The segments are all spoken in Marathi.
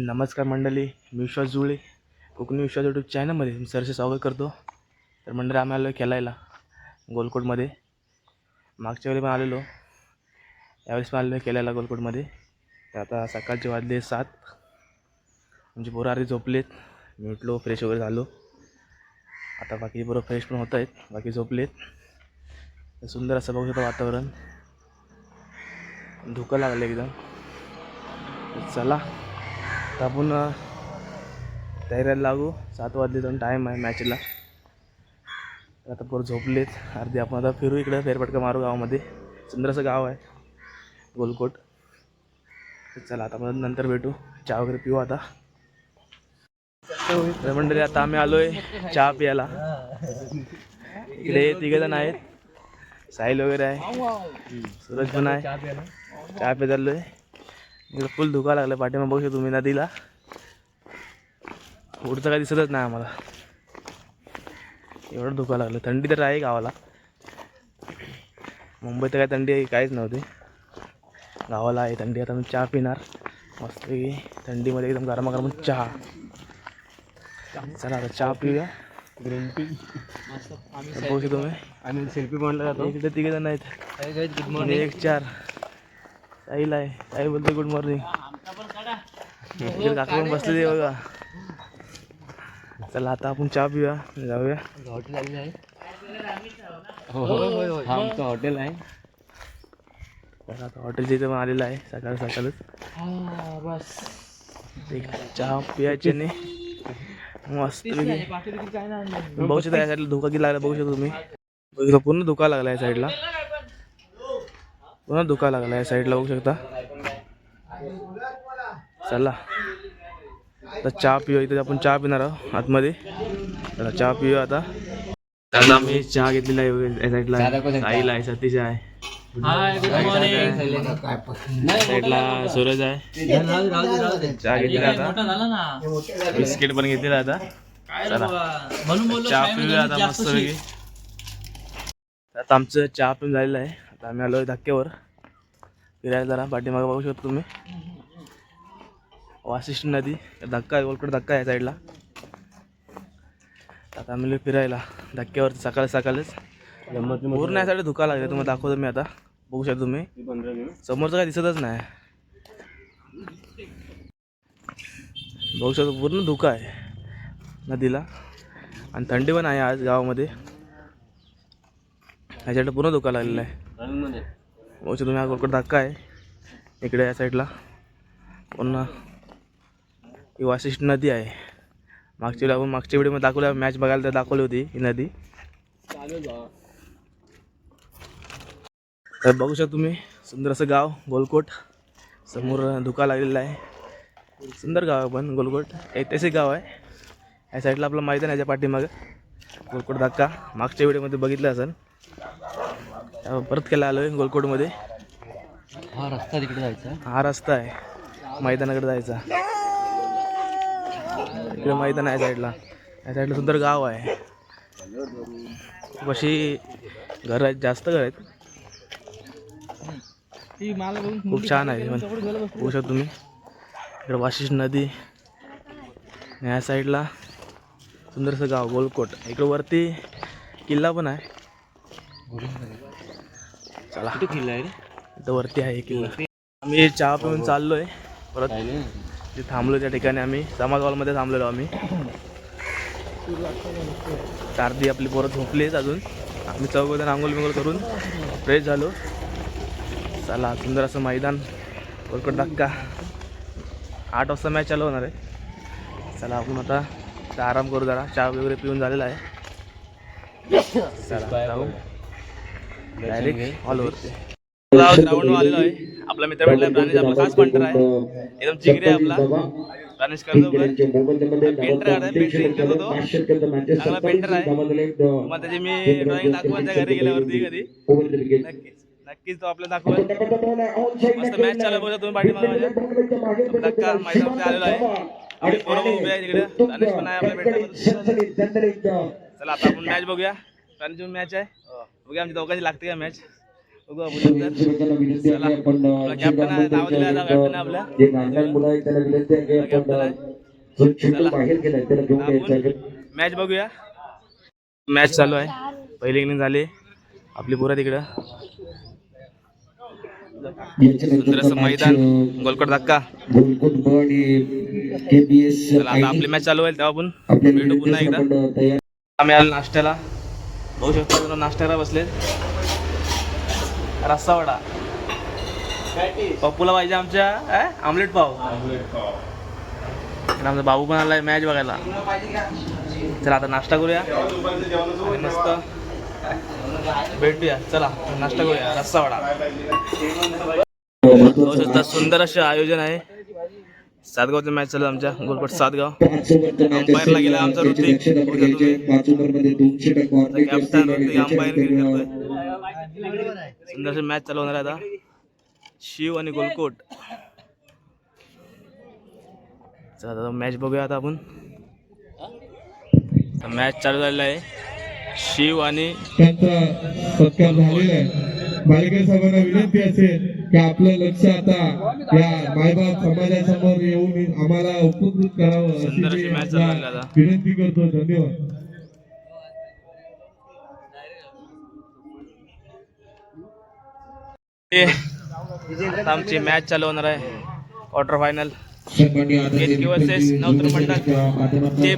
नमस्कार मंडळी मी विश्वास जुळे. कोकणी विश्वास यूट्यूब चॅनलमध्ये मी सरसे स्वागत करतो. तर मंडळी आम्ही आलो खेळायला गोलकोटमध्ये. मागच्या वेळी पण आलेलो. यावेळेस पण आलेलो खेळायला गोलकोटमध्ये. तर आता सकाळचे वाजले सात. म्हणजे पोरं आधी झोपलेत. मी उठलो फ्रेश वगैरे झालो. आता बाकी पोरं फ्रेश पण होत आहेत बाकी झोपलेत. सुंदर असं बघू शकतो वातावरण. धुकं लागलं एकदम. चला. तर आपण तयारीला लागू. सात वाजले जाऊन टाईम आहे मॅचला आता पोरं झोपलेत. अर्धी आपण आता फिरू इकडं फेरफटका मारू गावामध्ये. सुंदर असं गाव आहे गोलकोट. चला आता आपण नंतर भेटू. चहा वगैरे पिऊ आता. तर मंडळी आता आम्ही आलोय चहा पियाला इकडे तिघ जण आहेत. साहिल वगैरे आहे. सूरज पण आहे. चहा पित आलोय इकडे फुल धुका लागलं पाठीमाग बघू शकतो तुम्ही नदीला. पुढचं काय दिसतच नाही आम्हाला. एवढं धुका लागलं. थंडी तर आहे गावाला. मुंबईत काय थंडी आहे, काहीच नव्हती. गावाला आहे थंडी. आता मी चहा पिणार. मस्तपैकी थंडीमध्ये एकदम गरमागरम चहा. चला आता चहा पिऊया. ग्रीन टी बघू तुम्ही. आम्ही सेल्फी पॉईंटला जातो. तिघे जण आणि एक चार. साईला आहे. साई बोलतो गुड मॉर्निंग इकडे काका पण बसलेली बघा. चला आता आपण चहा पिऊया जाऊया. हॉटेल आलेलं आहे हो हो. हा आमचं हॉटेल आहे. तर आता हॉटेलच्या इथे पण आलेलं आहे सकाळ सकाळच. बस चहा पियायचे नाही मस्त बघू शकता या साईडला धोका किती लागला बघू शकता तुम्ही. पूर्ण धोका लागला या साईडला. पूर्ण धोका लागला या साईडला बघू शकता. चला. आता चहा पिऊ इथे आपण चहा पिणार आहोत आतमध्ये. चला चहा पिऊ आता. आता आम्ही चहा घेतलेला आहे साईडला आईला आहे सतीश आहे. साईडला सूरज आहे. चहा घेतलेला आता. बिस्किट पण घेतलेला आता. चला. चहा पिऊया आता मस्त आता आमचं चहा पिऊन झालेलं आहे. आता आम्ही आलो धक्क्यावर फिरायला जरा पाठीमागे बघू शकतो तुम्ही. वाशिष्ठ नदी धक्का आहे ओलकड धक्का आहे साईडला आता आम्ही फिरायला धक्क्यावर सकाळ सकाळच. पूर्ण या साईड धुका लागले तुम्हाला दाखवतो मी आता. बघू शकता तुम्ही. समोरचं काय दिसतच नाही. बघू शकतो पूर्ण धुका आहे नदीला. आणि थंडी पण आहे आज गावामध्ये. ह्याच्याकडे पूर्ण धुका लागलेला आहे. बघू तुम्ही हा कोलकट धक्का आहे. इकडे या साईडला पुन्हा ही वाशिष्ठ नदी आहे. मागच्या वेळी आपण मागच्या व्हिडिओमध्ये दाखवल्या मॅच बघायला तर दाखवली होती ही नदी. तर बघू शकता तुम्ही सुंदर असं गाव गोलकोट. समोर धुका लागलेला आहे. सुंदर गाव आहे पण गोलकोट. ऐतिहासिक गाव आहे. या साईडला आपलं मैदान आहे याच्या पाठीमागं. गोलकोट धक्का. मागच्या व्हिडिओमध्ये बघितलं असेल. परत केला आलो आहे गोलकोटमध्ये. हा रस्ता तिकडे जायचा. हा रस्ता आहे. मैदानाकडे जायचा. इकडे मैदान आहे साईडला. या साईडला सुंदर गाव आहे. खूप अशी घरं आहेत जास्त घर आहेत. खूप छान आहे. बघू शकता तुम्ही. इकडे वाशिष्ठ नदी. या साईडला सुंदरसं गाव गोलकोट. इकडे वरती किल्ला पण आहे. चला. कुठे किल्ला आहे रे? इथं वरती आहे किल्ला. आम्ही चहा पिऊन चाललोय. परत ते थांबलो त्या ठिकाणी आम्ही. समाज हॉलमध्ये थांबलेलो आम्ही. अर्धी आपली पोरं झोपलीच अजून. आम्ही चौघजण आंघोळ बिंगोल करून फ्रेश झालो. चला सुंदर असं मैदान. कोलकट धक्का. आठ वाजता मॅच चालू होणार आहे. चला आपण आता आराम करू जरा. चहा वगैरे पिऊन झालेला आहे. चला जाऊ. डायरेक्ट हॉलवरती ग्राउंड आलेलो आहे. आपला मित्र भेटला प्राणेश आपला खास पंटर आहे. एकदम जिगरी आहे आपला. प्राणेश करतो पेंटर आहे. पेंटर तो चांगला पेंटर आहे. मग त्याची मी ड्रॉइंग दाखवून त्या घरी गेल्यावरती कधी? नक्कीच. नक्कीच तो आपल्याला दाखवेल. मस्त मॅच चालू बघा तुम्ही पाठीमागे माझ्या धक्का मैदानामध्ये आलेला आहे. आपले पोरं उभे आहे तिकडे. प्राणेश पण आहे आपल्या पेंटर चला आता आपण मॅच बघूया. प्राणेश मॅच आहे. बघूया आमच्या दोघांची लागते का मॅच बघू आपण कॅप्टन नाव दिलं कॅप्टन आहे. मॅच बघूया मॅच चालू. आहे. पहिली इनिंग झाली. आपली पोरं तिकडं. सुंदर असं मैदान. गोलकोट धक्का. आपली मॅच चालू आहे तेव्हा आपण आपल्याला भेटू पुन्हा एकदा. आम्ही आलो नाश्त्याला. बघू शकता जरा नाश्त्याला बसलेत. रस्सा वडा. पप्पूला पाहिजे आमच्या आमलेट पाव. आणि आमचा बाबू पण आलाय मॅच बघायला. चला आता नाश्ता करूया. मस्त भेटूया. चला नाश्ता करूया. रस्सा वडा. बघू शकता सुंदर असं आयोजन आहे. सातगावचं मॅच चालू आहे आमच्या गोलकोट सातगाव. अंपायरला गेला आमचा ऋतिक. कॅप्टन ऋतिक अंपायर करतोय सुंदर मॅच चालू होणार आता. शिव आणि गोलकोट. चला मॅच बघूया आता आपण. मॅच चालू झालेला आहे. शिव आणि त्यांचा सत्कार झालेला आहे. बालिका साहेबांना विनंती असेल की आपलं लक्ष आता या मायबाप समाजासमोर येऊन आम्हाला उपकृत करावं अशी. विनंती करतो. धन्यवाद. आमची मॅच चालू होणार आहे. क्वार्टर फायनल नवतर मंडळ. ते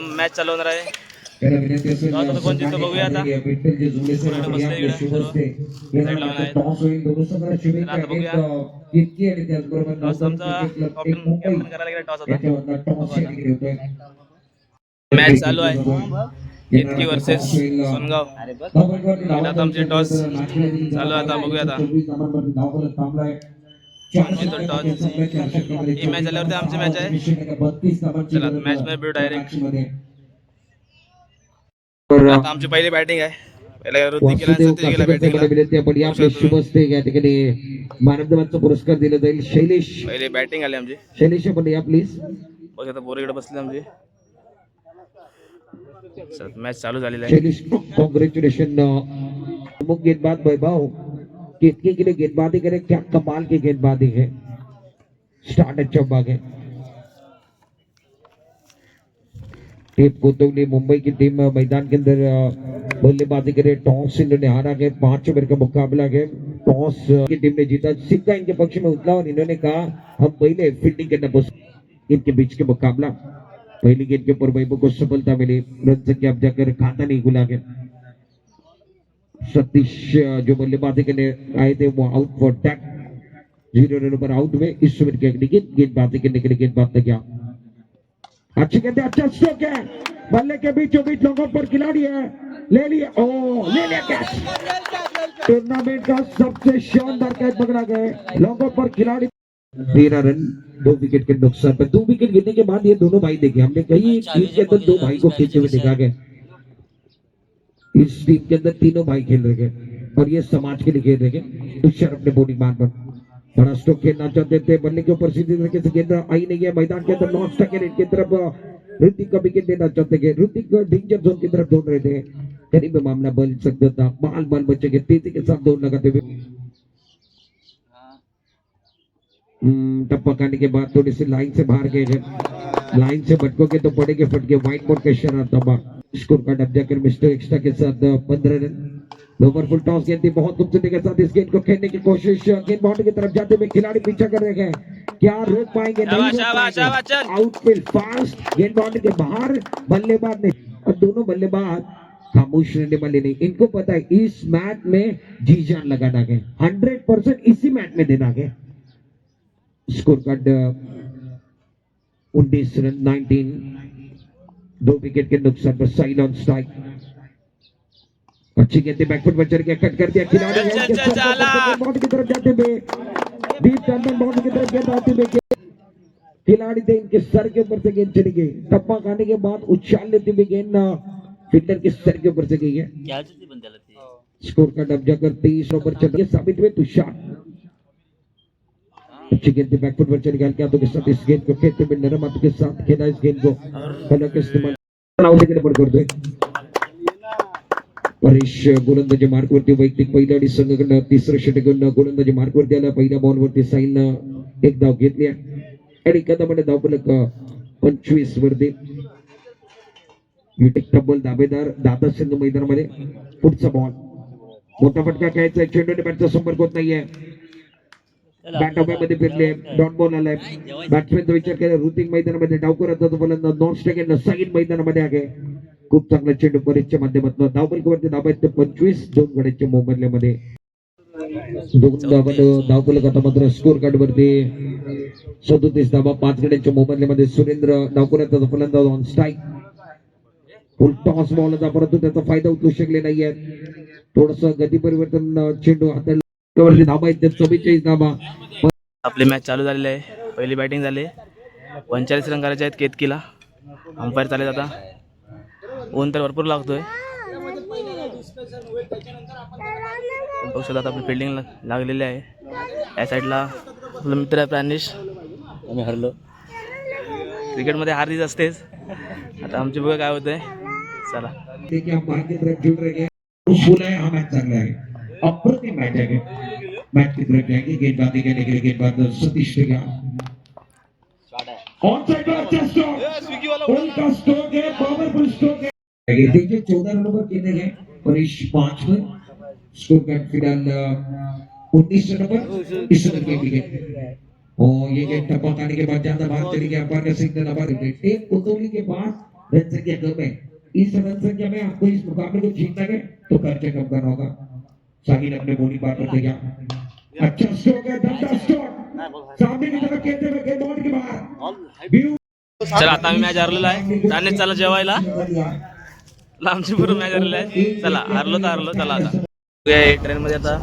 मॅच चालू होणार आहे. त्याला विनंती असेल आता तर कोण जिंकतं बघूया आता. आदरणीय विठ्ठलजी जुंबे सर पुढे आपण बसले आपल्या इकडे. शुभ हस्ते Side लावून येणार आहेत. टॉस होईल दोन्ही संघाला शुभेच्छा आता बघूया. एक, अ, केतकी आणि त्याचबरोबर टॉस नवतर आमचा क्रिकेट क्लब, कॅप्टन एक मुंबई. कॅप्टन करायला गेला टॉस आता. याच्यावरनं टॉस या ठिकाणी होतोय मॅच चालू आहे. केतकी वर्सेस सोनगाव. आता आमचे टॉस चालू आता बघूया आता. टॉस ही मॅच झाल्यावरती आमची मॅच आहे. चला मॅच मध्ये डायरेक्ट आता आमची पहिली बॅटिंग आहे या ठिकाणी मानवदेवांचा पुरस्कार दिला जाईल शैलेश। पहिली बॅटिंग आली आमची शैलेश आपण या प्लीज़ बघ आता पोरं इकडे बसले आमची मॅच चालू झालेली आहे शैलेश कॉन्ग्रेचुलेशन मुख गेंदबाज वैभव कितने के लिए गेंदबाजी करे क्या कमाल की गेंदबाजी है। स्टार्ट अच्छा बाग है। टेप कोतवाली मुंबई की टीम मैदान के अंदर बल्लेबाजी करे। टॉस इन्होंने हारा है पाँच ओवर का मुकाबला है टॉस की टीम ने जीता। सिक्का इनके पक्ष में उतला और इन्होंने कहा, हम पहले फील्डिंग करना पसंद इनके बीच के मुकाबला। पहली गेंद के ऊपर वैभव को सफलता मिली। रन संख्या अब जाकर खाता नहीं खुला गया। सतीश जो बल्लेबाजी करने आए थे, वो आउट फॉर टैक ज़ीरो रन पर आउट में इस ओवर की अगली गेंद गेंदबाजी करने के लिए गेंदबाज तक गया अच्छी गेंद है, अच्छा स्ट्रोक है। बल्ले के बीचों बीच लोगों पर खिलाड़ी है। ले लिया ओ ले लिया कैच। टूर्नामेंट का सबसे शानदार कैच पकड़ा गए लोगों पर खिलाड़ी तेरह रन दो विकेट के नुकसान पर। दो विकेट गिरने के बाद ये दोनों भाई देखे। हमने कई टीम के अंदर दो भाई को खेलते हुए देखा गया। इस टीम के अंदर तीनों भाई खेल रहे हैं। और ये समाज के लिए खेल रहे हैं। तुषार अपने बॉलिंग मान पर। स्ट्रोक खेलना चाहते थे बल्ले के ऊपर सीधी तरीके से गेंद आई नहीं है मैदान के अंदर नॉन स्टक की तरफ़ ऋतिक का विकेट देना चाहते थे ऋतिक डेंजर जोन की तरफ़ दौड़ रहे थे। करीब मामला बन सकता था। बाल बाल बच्चे के तेज़ी के साथ दौड़ लगाते हुए। हम्म, टप्पा के बाद थोड़ी सी लाइन से बाहर गए लाइन से भटकोगे तो पड़ेगे फटके। व्हाइट बोर्ड का इशारा तबा स्कोर का डब जाकर मिस्टर एक्स्ट्रा के साथ पंद्रह रन। ओवरफुल टॉस गेंद थी बहुत खूबसूरती के साथ इस गेंद को खेलने की कोशिश। गेंद बाउंड्री की तरफ़ जाते हुए खिलाड़ी पीछा कर रहे हैं। क्या रोक पाएँगे? आउटफील्ड फास्ट गेंद बाउंड्री के बाहर बल्लेबाज ने और दोनों बल्लेबाज खामोश रहने वाले नहीं। इनको पता है इस मैच में जी जान लगाना है हंड्रेड परसेंट इसी मैच में देना है स्कोर कार्ड उन्नीस रन नाइनटीन दो विकेट के नुकसान पर साइन ऑन स्ट्राइक अच्छी गेंद बैकफुट पर चढ़ गया कट कर दिया? खिलाड़ी चल, चल, है, चल, इसके चला। साथ की तरफ़ जाते हुए डीप टर्न बॉल की तरफ़ गेंद आते हुए खिलाड़ी थे इनके सर के ऊपर से गेंद चली गई। टप्पा खाने के बाद उछाल लेते हुए गेंद फील्डर के सर के ऊपर से गई है। स्कोर का डब जाकर तेईस ओवर चल रही साबित हुए तुषार। अच्छी गेंद बैकफुट पर चल गया हल्के हाथों के साथ इस गेंद को खेलते हुए नरम हाथों के साथ खेला इस गेंद को। कलर का इस्तेमाल के कर दो। परेश गोलंदाजी मार्कवरती वैयक्तिक पहिल्या आणि संघकडनं तिसरं षटकडनं गोलंदाजी मार्कवरती आला. पहिल्या बॉलवरती साईनं एक धाव घेतली. आणि कदमाने धाव फलक पंचवीस वरती. तब्बल दावेदार दादा संघ मैदानामध्ये पुढचा बॉल मोठा फटका खेळायचा चेंडूने बॅटचा संपर्क होत नाहीये. बॅटमध्ये फिरले डॉट बॉल आलाय. बॅट्समॅनचा विचार केला. रुतिंग मैदानामध्ये डावकर होता तो फलंदाज. नॉन स्ट्राईक साईन मैदानामध्ये आहे खूप चांगला चेंडू परेशच्या माध्यमातून धावपलकावरती ते पंचवीस दोन गड्याच्या मोबदल्यामध्ये. धावपलक आता मात्र स्कोर कार्ड वरती सदोतीस धावा. पाच गड्यांच्या मोबदल्यामध्ये सुरेंद्र डावकर फलंदाज on strike full toss ball होता परंतु त्याचा फायदा उचलू शकले नाहीये थोडस गती परिवर्तन चेंडू हातावरती धाबा आहेत चव्वेचाळीस धाबा आपली मॅच चालू झालेली आहे. पहिली बॅटिंग झाली. पंचेचाळीस रन करायचे आहेत केतकीला. अंपायर चालेल आता. ऊन तर भरपूर लागतोय. बघू शकता आता आपली फिल्डिंग लागलेली आहे. या साईडला आपला मित्र आहे प्राणेश. आम्ही हरलो. क्रिकेटमध्ये हार जीत असतेच. आता आमची बघा काय होतंय. चला. अप्रतिम मैच है मैच की तरफ जाएंगे गेंदबाजी करने के लिए गेंदबाज सतीश टिका ऑन साइड पर अच्छा स्ट्रोक उनका स्ट्रोक है देखिए चौदह रनों पर खेले गए परेश पांच में। स्कोर कार्ड फिलहाल उन्नीस नंबर पर इस रन के विकेट और ये गेंद टप्पा आने के बाद ज्यादा बाहर चली गया अंपायर का सिग्नल हमारे एक कोतोली के पास रन संख्या कम है इस रन संख्या में आपको इस मुकाबले को जीतना है तो खर्चा कम करना होगा। साहिल अपने बोली पार कर देगा अच्छा स्ट्रोक है धंधा स्ट्रोक सामने की तरफ खेलते हुए गेंद बॉल के बाहर चला आता आम्ही मॅच हारलेला आहे प्राणेश चला जेवायला लांबची पूर्ण मॅच हारलेला आहे. चला हारलो तर हारलो चला आता. ट्रेनमध्ये आता.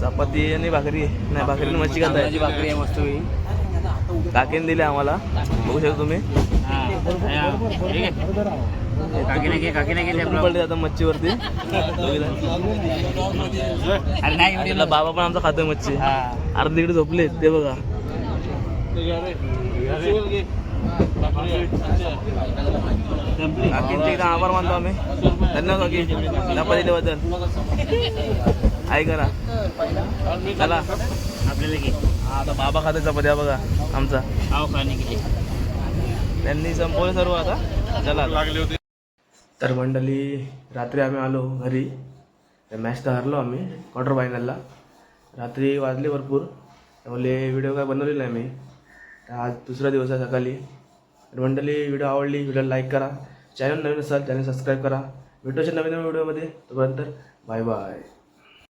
चपाती आणि भाकरी. नाही भाकरी मच्छी खाता माझी भाकरी आहे मस्त काकीन दिले आम्हाला. बघू शकता तुम्ही. पडले आता मच्छीवरती. बाबा पण आमचा खातोय मच्छी. अर्धे इकडे झोपले ते बघा. काकींचे एकदा आभार मानतो आम्ही. धन्यवाद काकी नफा दिल्याबद्दल आई करा. चला. आपल्याला की हा आता बाबा खाते चपात्या बघा आमचा. त्यांनी संपवलं सर्व आता. चला. लागले होते तर मंडळी रात्री आम्ही आलो घरी. मॅच तर हरलो आम्ही क्वार्टर फायनलला रात्री वाजले भरपूर. त्यामुळे व्हिडिओ काय बनवलेला नाही मी तर आज दुसरा दिवस आहे सकाळी. तर मंडळी व्हिडिओ आवडली व्हिडिओ लाईक करा. चॅनल नवीन असाल चॅनल सबस्क्राईब करा. भेटूच्या नवीन नवीन व्हिडिओमध्ये तोपर्यंत बाय बाय